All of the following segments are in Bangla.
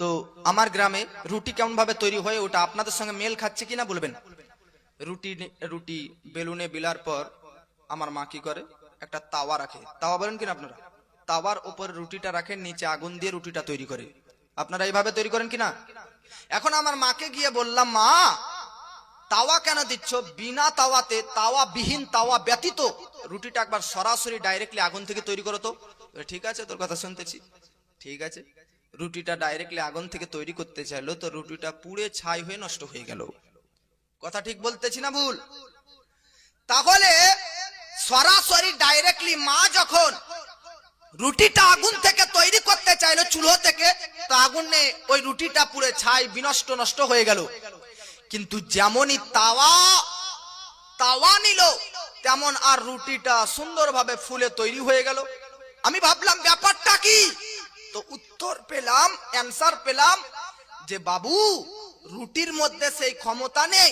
তো আমার গ্রামে রুটি কেমন ভাবে তৈরি হয় ওটা আপনাদের সঙ্গে মেল খাচ্ছে কিনা বলবেন? রুটি রুটি বেলুনে বিলার পর আমার মা কি করে? একটা তাওয়া রাখে। তাওয়া বলেন কিনা আপনারা? তাওয়ার উপরে রুটিটা রাখে, নিচে আগুন দিয়ে রুটিটা তৈরি করে। আপনারা এইভাবে তৈরি করেন কিনা? এখন আমার মাকে গিয়ে বললাম, মা, তাওয়া কেন দিচ্ছ? বিনা তাওয়াতে তাওয়া বিহীন তাওয়া ব্যতীত রুটিটা একবার সরাসরি ডাইরেক্টলি আগুন থেকে তৈরি করো তো। ঠিক আছে, তোর কথা শুনতেছি। ঠিক আছে। রুটিটা ডাইরেক্টলি আগুন থেকে তৈরি করতে চাইলো, তো রুটিটা পুড়ে ছাই হয়ে নষ্ট হয়ে গেল। কথা ঠিক বলতেছি না ভুল? তাহলে সরাসরি ডাইরেক্টলি মা যখন রুটিটা আগুন থেকে তৈরি করতে চাইলো চুলো থেকে, তো আগুনে ওই রুটিটা পুড়ে ছাই বিনষ্ট নষ্ট হয়ে গেল। কিন্তু যেমনই তাওয়া তাওয়া নিল, তেমন আর রুটিটা সুন্দরভাবে ফুলে তৈরি হয়ে গেল। আমি ভাবলাম ব্যাপারটা কি? তো উত্তর পেলাম অ্যান্সার পেলাম যে বাবু, রুটির মধ্যে সেই ক্ষমতা নেই,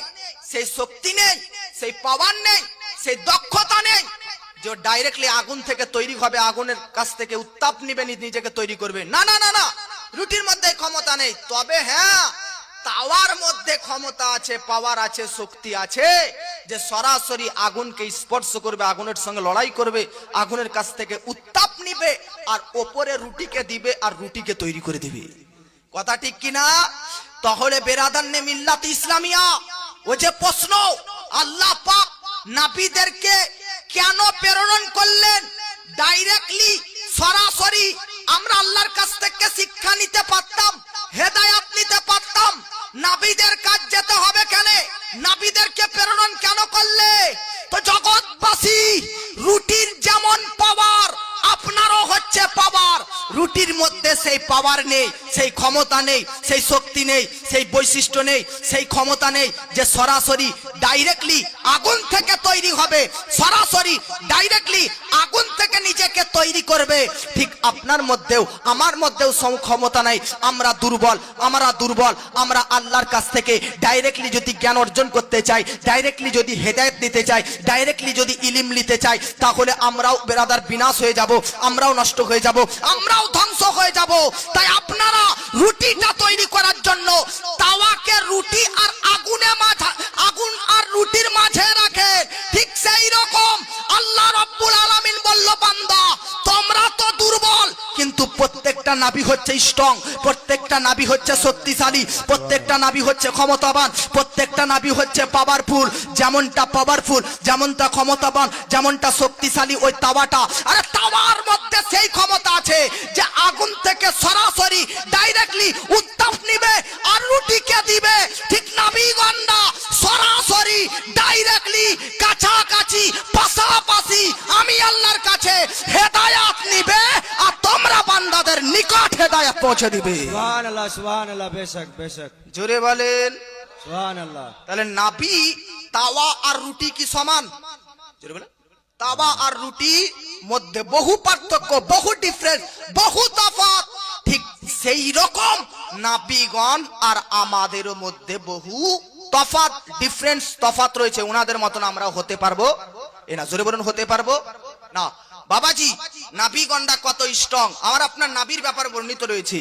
সেই শক্তি নেই, সেই পাওয়ার নেই, সেই দক্ষতা নেই যে ডাইরেক্টলি আগুন থেকে তৈরি হবে, আগুনের কাছ থেকে উত্তাপ নিবে নিজেকে তৈরি করবে। না না না না, রুটির মধ্যে ক্ষমতা নেই। তবে হ্যাঁ তাওয়ার মধ্যে ক্ষমতা আছে পাওয়ার আছে, শক্তি আছে। যে সরাসরি আগুনকে স্পর্শ করবে, আগুনের সঙ্গে লড়াই করবে, আগুনের কাছ থেকে উত্তাপ নিবে আর ওপরে রুটিকে দিবে আর রুটিকে তৈরি করে দিবে। কথা ঠিক কিনা তাহলে বেরাদান্নে মিল্লাত ইসলামিয়া, ও যে প্রশ্ন, আল্লাহ পাক নাবিদেরকে কেন প্রেরণ করলেন? ডাইরেক্টলি সরাসরি আমরা আল্লাহর কাছ থেকে শিক্ষা নিতে পারতাম সেই পাওয়ার নেই, সেই ক্ষমতা নেই, সেই শক্তি নেই, সেই বৈশিষ্ট্য নেই, সেই ক্ষমতা নেই যে সরাসরি ডাইরেক্টলি আগুন থেকে তৈরি হবে। সরাসরি ডাইরেক্টলি আগুন থেকে নিজেকে তৈরি করবে। ঠিক আপনার মধ্যেও, আমার মধ্যেও ক্ষমতা নাই। আমরা দুর্বল আমরা দুর্বল, আমরা আল্লাহর কাছ থেকে ডাইরেক্টলি যদি জ্ঞান অর্জন করতে চাই ডাইরেক্টলি যদি হেদায়েত নিতে চাই ডাইরেক্টলি যদি ইলিম নিতে চাই, তাহলে আমরাও বেরাদার বিনাশ হয়ে যাব, আমরাও নষ্ট হয়ে যাব, আমরাও ধ্বংস হয়ে যাব। তাই আপনারা রুটিটা তৈরি করার জন্য তাওয়াকে রুটি আর আগুনে মাঝা নাবি হচ্ছে স্ট্রং প্রত্যেকটা নাবি হচ্ছে শক্তিশালী, প্রত্যেকটা নাবি হচ্ছে ক্ষমতাবান, প্রত্যেকটা নাবি হচ্ছে পাওয়ারফুল যেমনটা পাওয়ারফুল যেমনটা ক্ষমতাবান, যেমনটা শক্তিশালী ওই তাওয়াটা। আরে তাওয়ার মধ্যে সেই ক্ষমতা আছে যে আগুন থেকে সরাসরি ডাইরেক্টলি উত্তাপ নিবে আর রুটিকে দিবে। ঠিক নাবিগন্ডা সরাসরি ডাইরেক্টলি কাছাকাছি, পাশাপাশি আমি আল্লাহর কাছে হেদায়াত পৌঁছে দিবে। জোরে বলেন। তাহলে নাবি তাওয়া আর রুটি কি সমান? জোরে বলেন। তাওয়া আর রুটি মধ্যে বহু পার্থক্য বহু ডিফারেন্স বহু তফাৎ। ঠিক সেই রকম নাবিগণ আর আমাদের মধ্যে বহু তফাৎ ডিফারেন্স তফাত রয়েছে। ওনাদের মতন আমরা হতে পারব। এ না জোরে বলুন হতে পারব? না বাবাজি নাবিগণটা কত স্ট্রং আমার আপনার নাবির ব্যাপারে বর্ণিত রয়েছে।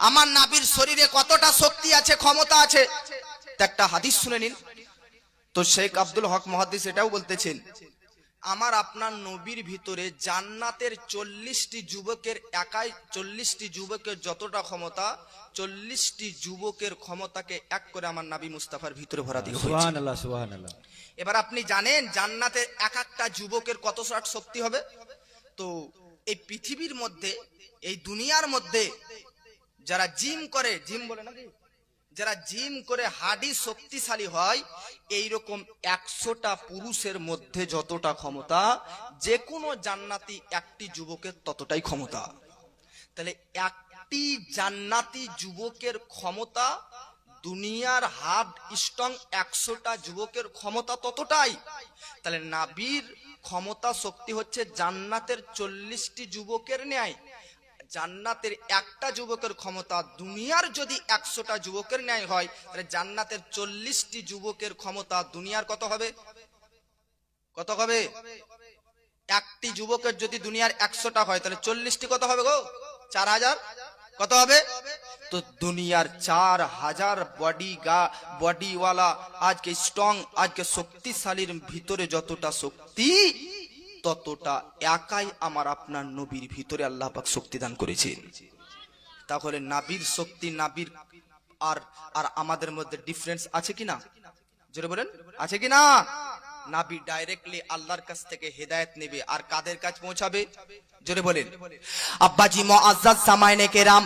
আমার নাবির শরীরে কতটা শক্তি আছে, ক্ষমতা আছে? একটা হাদিস শুনে নিন। তো শেখ আব্দুল হক মহাদিস এটাও বলতেছেন আমার আপনার নবীর ভিতরে জান্নাতের চল্লিশটি যুবকের একাই চল্লিশটি যুবকের যতটা ক্ষমতা চল্লিশটি যুবকের ক্ষমতাকে এক করে আমার নাবি মুস্তাফার ভিতরে ভরা দিয়ে এবার আপনি জানেন জান্নাতের এক একটা যুবকের কত ষাট শক্তি হবে? তো এই পৃথিবীর মধ্যে এই দুনিয়ার মধ্যে যারা জিম করে জিম বলে নাকি? যারা জিম করে হাডি শক্তিশালী হয় এই রকম একশোটা পুরুষের মধ্যে যতটা ক্ষমতা যে কোনো জান্নাতি একটি যুবকের ততটাই ক্ষমতা। তাহলে একটি জান্নাতি যুবকের ক্ষমতা, দুনিয়ার হার্ড স্ট্রং একশোটা যুবকের ক্ষমতা ততটাই। তাহলে নাবির ক্ষমতা শক্তি হচ্ছে জান্নাতের চল্লিশটি যুবকের ন্যায়। জান্নাতের একটা যুবকের ক্ষমতা দুনিয়ার যদি একশোটা যুবকের ন্যায় হয়, তাহলে জান্নাতের চল্লিশটি যুবকের ক্ষমতা দুনিয়ার কত হবে? কত হবে? একটি যুবকের যদি দুনিয়ার একশোটা হয়, তাহলে চল্লিশটি কত হবে গো? চার হাজার কত হবে? তো দুনিয়ার চার হাজার বডি গা বডিওয়ালা আজকে স্ট্রং আজকে শক্তিশালীর ভিতরে যতটা শক্তি ততটা একাই আমার আপনার নবীর ভিতরে আল্লাহ পাক শক্তি দান করেছেন। তাহলে নাবির শক্তি, নাবির আর আর আমাদের মধ্যে ডিফারেন্স আছে কি না জোরে বলেন, আছে কি না নাবি ডাইরেক্টলি আল্লাহর কাছ থেকে হেদায়েত নেবে আর কাদের কাছে পৌঁছাবে? জোরে বলেন। আব্বাজি মুআজ্জাজ সামাইনে কেরাম